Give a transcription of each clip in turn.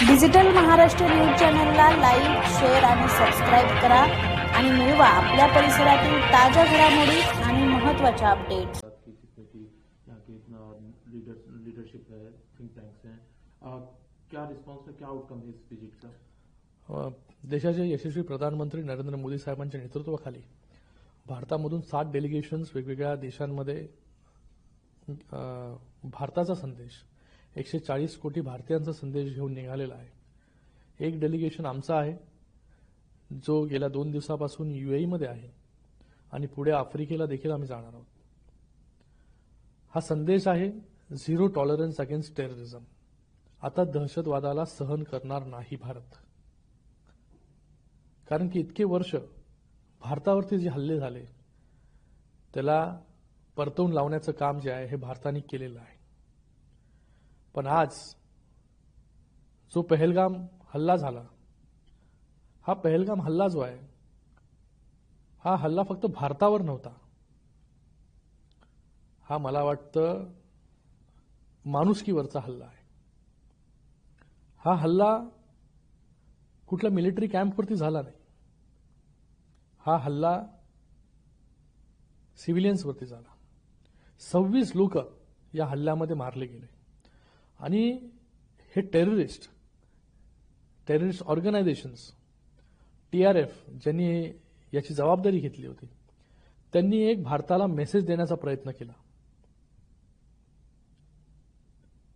Digital Maharashtra news चॅनलला like share आणि subscribe करा आणि मिळवा आपल्या परिसरातील ताज्या घडामोडी आणि महत्त्वाच्या अपडेट्स की यहाँ के इतना लीडर लीडरशिप है थिंक टैंक्स हैं क्या रिस्पॉन्स है क्या आउटकम है इस विजिट का अ, देशाचे यशस्वी प्रधानमंत्री नरेंद्र मोदी साहेबांच्या नेतृत्वाखाली भारतामधून सात डेलिगेशन्स वेगवेगळ्या देशांमध्ये अ, भारताचा संदेश एकशे चाळीस कोटी भारतीयांचा संदेश घेऊन निघालेला आहे. एक डेलिगेशन आमचा आहे जो गेल्या दोन दिवसापासून मध्ये आहे आणि पुढे आफ्रिकेला देखील आम्ही जाणार आहोत. हा संदेश आहे झिरो टॉलरन्स अगेन्स्ट टेररिझम आता दहशतवादाला सहन करणार नाही भारत. कारण की इतके वर्ष भारतावरती जे हल्ले झाले त्याला परतवून लावण्याचं काम जे आहे हे भारताने केलेलं आहे. पण आज जो पहलगाम हल्ला झाला हा पहलगाम हल्ला जो आहे हा हल्ला फक्त भारतावर नव्हता. हा मला वाटतं माणुसकीवरचा हल्ला आहे. हा हल्ला कुठल्या मिलिटरी कॅम्पवरती झाला नाही. हा हल्ला सिव्हिलियन्सवरती झाला. सव्वीस लोक या हल्ल्यामध्ये मारले गेले. आणि हे terrorist terrorist organisations T R F ज्यांनी याची जबाबदारी घेतली होती त्यांनी एक भारताला मेसेज देण्याचा प्रयत्न केला.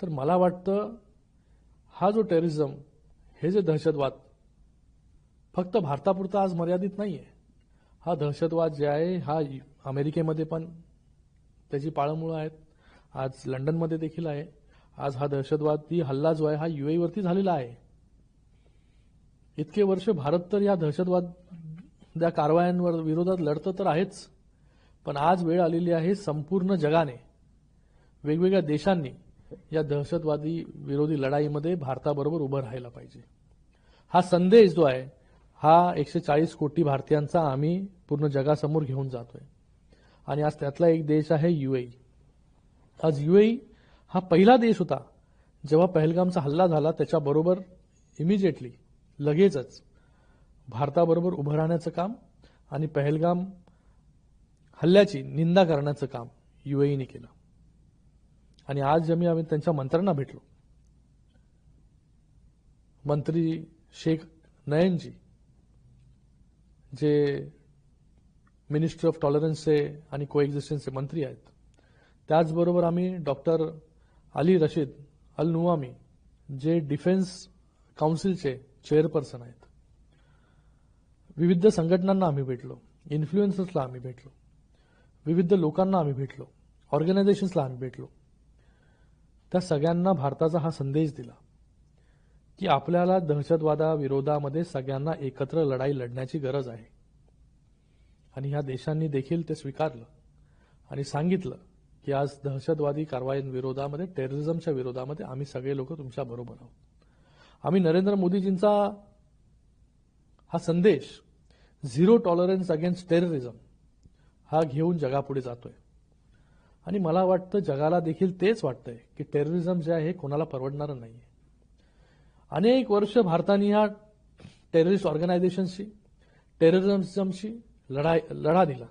तर मला वाटतं हा जो टेररिझम हे जे दहशतवाद फक्त भारतापुरता आज मर्यादित नाही आहे हा दहशतवाद जे आहे हा अमेरिकेमध्ये पण त्याची पाळंमुळं आहेत. आज लंडनमध्ये देखील आहे. आज हा दहशतवादी हल्ला जो आहे हा यू वरती झालेला आहे. इतके वर्ष भारत तर या दहशतवाद त्या कारवायांवर विरोधात लढतं तर आहेच पण आज वेळ आलेली आहे संपूर्ण जगाने वेगवेगळ्या देशांनी या दहशतवादी विरोधी लढाईमध्ये भारताबरोबर उभं राहायला पाहिजे. हा संदेश जो आहे हा एकशे चाळीस कोटी भारतीयांचा आम्ही पूर्ण जगासमोर घेऊन जातोय. आणि आज त्यातला एक देश आहे युएई आज युएई हा पहिला देश होता. जेव्हा पहलगामचा हल्ला झाला त्याच्याबरोबर इमिजिएटली लगेचच भारताबरोबर उभं राहण्याचं काम आणि पहलगाम हल्ल्याची निंदा करण्याचं काम युएईने केलं. आणि आज जेव्हा आम्ही त्यांच्या मंत्र्यांना भेटलो. मंत्री शेख नयनजी जे मिनिस्ट्री ऑफ टॉलरन्सचे आणि कोएक्झिस्टन्सचे मंत्री आहेत. त्याचबरोबर आम्ही doctor Ali Rashid Al Nuaimi जे डिफेन्स काउन्सिलचे चेअरपर्सन आहेत. विविध संघटनांना आम्ही भेटलो इन्फ्लुएन्सर्सला आम्ही भेटलो विविध लोकांना आम्ही भेटलो ऑर्गनायझेशन्सला आम्ही भेटलो. त्या सगळ्यांना भारताचा हा संदेश दिला की आपल्याला दहशतवादाविरोधामध्ये सगळ्यांना एकत्र लढाई लढण्याची गरज आहे. आणि ह्या देशांनी देखील ते स्वीकारलं आणि सांगितलं की आज दहशतवादी कारवायांविरोधामध्ये टेररिझमच्या विरोधामध्ये आम्ही सगळे लोक तुमच्या बरोबर आहोत. आम्ही नरेंद्र मोदीजींचा हा संदेश झिरो टॉलरन्स अगेन्स्ट टेररिझम हा घेऊन जगापुढे जातोय. आणि मला वाटतं जगाला देखील तेच वाटतंय की टेररिझम जे आहे हे कोणाला परवडणारं नाही अनेक वर्ष भारताने ह्या टेररिस्ट ऑर्गनायझेशनशी टेररिझमशी लढाई लढा दिला.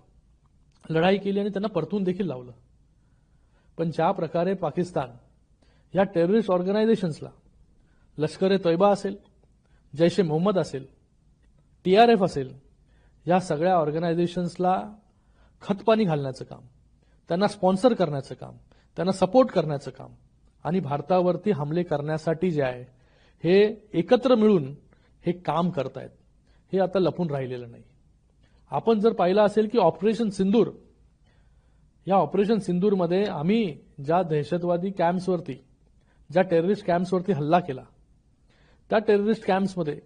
लढाई केली आणि त्यांना परतून देखील लावलं. पण ज्या प्रकारे पाकिस्तान या टेररिस्ट ऑर्गनायझेशन्सला लष्कर ए तैबा असेल जैश ए मोहम्मद असेल टी आर एफ असेल या सगळ्या ऑर्गनायझेशन्सला खतपाणी घालण्याचं काम त्यांना स्पॉन्सर करण्याचं काम त्यांना सपोर्ट करण्याचं काम आणि भारतावरती हमले करण्यासाठी जे आहे हे एकत्र मिळून हे काम करतायत. हे आता लपून राहिलेलं नाही. आपण जर पाहिलं असेल की ऑपरेशन सिंदूर या ऑपरेशन सिंदूरमध्ये आम्ही ज्या दहशतवादी कॅम्प्सवरती ज्या टेररिस्ट कॅम्प्सवरती हल्ला केला त्या टेररिस्ट कॅम्प्समध्ये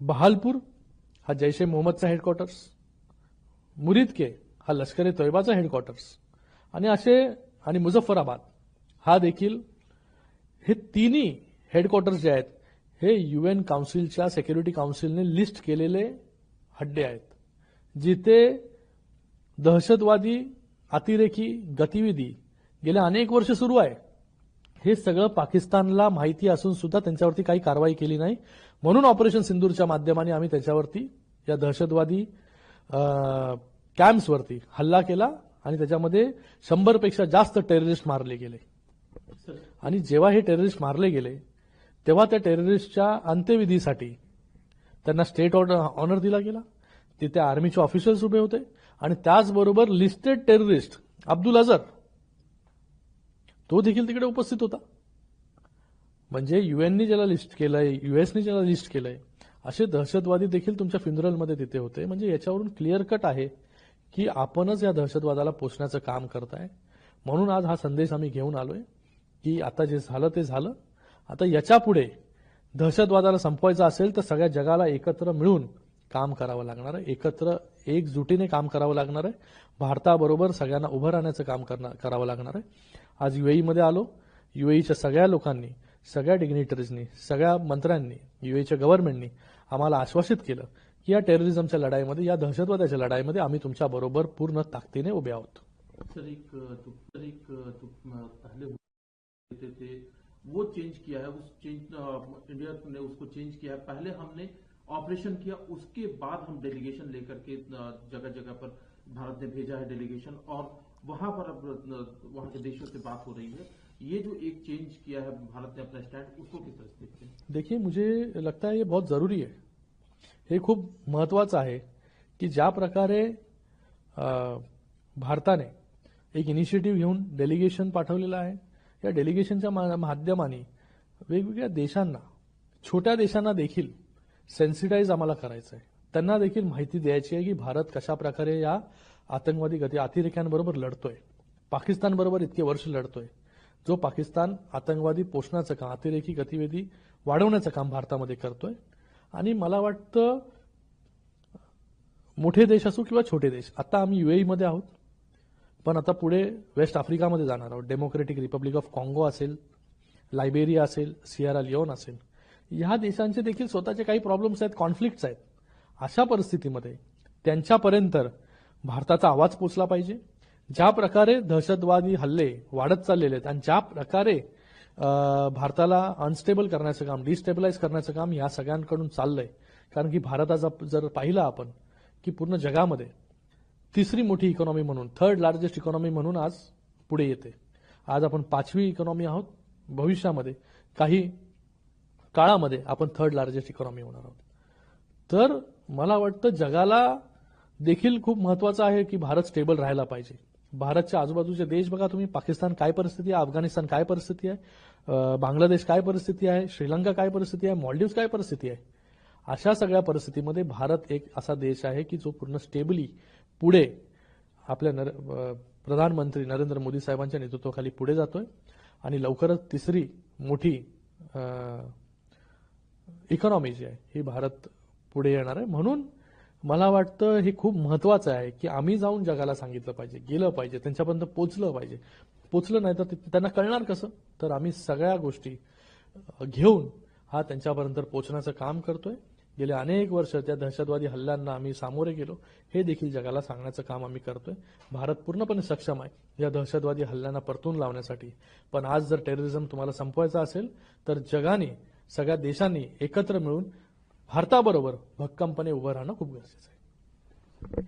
बहालपूर हा जैश ए मोहम्मदचा हेडक्वार्टर्स मुरीद के हा लष्कर ए तोयबाचा हेडक्वार्टर्स आणि असे आणि मुझफ्फराबाद हा देखील हे तिन्ही हेडक्वार्टर्स जे आहेत हे यू एन काउन्सिलच्या सेक्युरिटी काउन्सिलने लिस्ट केलेले हड्डे आहेत जिथे दहशतवादी अतिरेकी गतिविधी. गेल्या अनेक वर्ष सुरू आहे. हे सगळं पाकिस्तानला माहिती असून सुद्धा त्यांच्यावरती काही कारवाई केली नाही. म्हणून ऑपरेशन सिंदूरच्या माध्यमाने आम्ही त्याच्यावरती या दहशतवादी कॅम्प्सवरती हल्ला केला आणि त्याच्यामध्ये शंभरपेक्षा जास्त टेररिस्ट मारले गेले. आणि जेव्हा हे टेररिस्ट मारले गेले तेव्हा त्या टेररिस्टच्या अंत्यविधीसाठी त्यांना स्टेट ऑनर दिला गेला. तिथे आर्मीचे ऑफिसर्स उभे होते. आणि त्याचबरोबर लिस्टेड टेररिस्ट अब्दुल अझर तो देखील तिकडे उपस्थित होता. म्हणजे युएननी ज्याला लिस्ट केलंय युएसनी ज्याला लिस्ट केलंय असे दहशतवादी देखील तुमच्या फ्युनरलमध्ये तिथे होते. म्हणजे याच्यावरून क्लिअर कट आहे की आपणच या दहशतवादाला पोचण्याचं काम करताय. म्हणून आज हा संदेश आम्ही घेऊन आलोय की आता जे झालं ते झालं. आता याच्यापुढे दहशतवादाला संपवायचं असेल तर सगळ्या जगाला एकत्र मिळून काम करावं लागणार आहे. एकत्र एकजुटीने काम करावं लागणार आहे. भारताबरोबर सगळ्यांना उभं राहण्याचं काम करणार करावं लागणार आहे. आज युएईमध्ये आलो. युएईच्या सगळ्या लोकांनी सगळ्या डिग्निटरीजनी सगळ्या मंत्र्यांनी युएईच्या गव्हर्नमेंटनी आम्हाला आश्वासित केलं की या टेररिझमच्या लढाईमध्ये या दहशतवादाच्या लढाईमध्ये आम्ही तुमच्या बरोबर पूर्ण ताकदीने उभे आहोत. सर एक सर एक पहले वो चेंज किया है उस चेंज इंडिया ने उसको चेंज किया है. पहले हमने ऑपरेशन किया उसके बाद हम डेलीगेशन लेकर के जगह जगह पर भारत ने भेजा है डेलीगेशन और वहां पर अब वहां के देशों से बात हो रही है। ये जो एक चेंज किया है भारत ने अपना स्टैंड उसको किस तरह से देखते हैं? देखिए मुझे लगता है ये बहुत जरूरी है। हे खूप महत्वाचं आहे की ज्या प्रकारे भारताने एक इनिशिएटिव्ह घेऊन डेलिगेशन पाठवलेलं आहे. या डेलिगेशनच्या मा- माध्यमाने वेगवेगळ्या देशांना छोट्या देशांना देखील सेन्सिटाईज आम्हाला करायचं आहे त्यांना देखील माहिती द्यायची आहे की भारत कशा प्रकारे या आतंकवादी गती अतिरेक्यांबरोबर लढतोय. पाकिस्तानबरोबर इतके वर्ष लढतोय. जो पाकिस्तान आतंकवादी पोषणाचं काम अतिरेकी गतिविधी वाढवण्याचं काम भारतामध्ये करतोय. आणि मला वाटतं मोठे देश असो किंवा छोटे देश आता आम्ही युएई मध्ये आहोत. पण आता पुढे वेस्ट आफ्रिकामध्ये जाणार आहोत. डेमोक्रेटिक रिपब्लिक ऑफ कॉंगो असेल लायबेरिया असेल सियारा लिओन असेल. ह्या देशांचे देखील स्वतःचे काही प्रॉब्लेम्स आहेत कॉन्फ्लिक्ट्स आहेत. अशा परिस्थितीमध्ये त्यांच्यापर्यंत भारताचा आवाज पोचला पाहिजे. ज्या प्रकारे दहशतवादी हल्ले वाढत चाललेले आहेत आणि ज्या प्रकारे भारताला अनस्टेबल करण्याचं काम डिस्टेबलाइज करण्याचं काम या सगळ्यांकडून चाललंय. कारण की भारताचा जर पाहिलं आपण की पूर्ण जगामध्ये तिसरी मोठी इकॉनॉमी म्हणून थर्ड लार्जेस्ट इकॉनॉमी म्हणून आज पुढे येते. आज आपण पाचवी इकॉनॉमी आहोत. भविष्यामध्ये काही काळामध्ये आपण थर्ड लार्जेस्ट इकॉनॉमी होणार आहोत. तर मला वाटतं जगाला देखील खूप महत्वाचं आहे की भारत स्टेबल राहायला पाहिजे. भारतच्या आजूबाजूचे देश बघा तुम्ही पाकिस्तान काय परिस्थिती आहे अफगाणिस्तान काय परिस्थिती आहे बांगलादेश काय परिस्थिती आहे श्रीलंका काय परिस्थिती आहे मॉल्डिव्स काय परिस्थिती आहे? अशा सगळ्या परिस्थितीमध्ये भारत एक असा देश आहे की जो पूर्ण स्टेबली पुढे आपल्या नर प्रधानमंत्री नरेंद्र मोदी साहेबांच्या नेतृत्वाखाली पुढे जातोय आणि लवकरच तिसरी मोठी इकॉनॉमी जी आहे. ही भारत पुढे येणार आहे. म्हणून मला वाटतं हे खूप महत्वाचं आहे की आम्ही जाऊन जगाला सांगितलं पाहिजे गेलं पाहिजे त्यांच्यापर्यंत पोचलं पाहिजे. पोचलं नाही तर त्यांना कळणार कसं? तर आम्ही सगळ्या गोष्टी घेऊन हा त्यांच्यापर्यंत पोचण्याचं काम करतोय. गेले अनेक वर्ष त्या दहशतवादी हल्ल्यांना आम्ही सामोरे गेलो. हे देखील जगाला सांगण्याचं काम आम्ही करतोय. भारत पूर्णपणे सक्षम आहे या दहशतवादी हल्ल्यांना परतून लावण्यासाठी. पण आज जर टेररिझम तुम्हाला संपवायचा असेल तर जगाने सगळ्या देशांनी एकत्र मिळून भारताबरोबर भक्कमपणे उभं राहणं खूप गरजेचं आहे.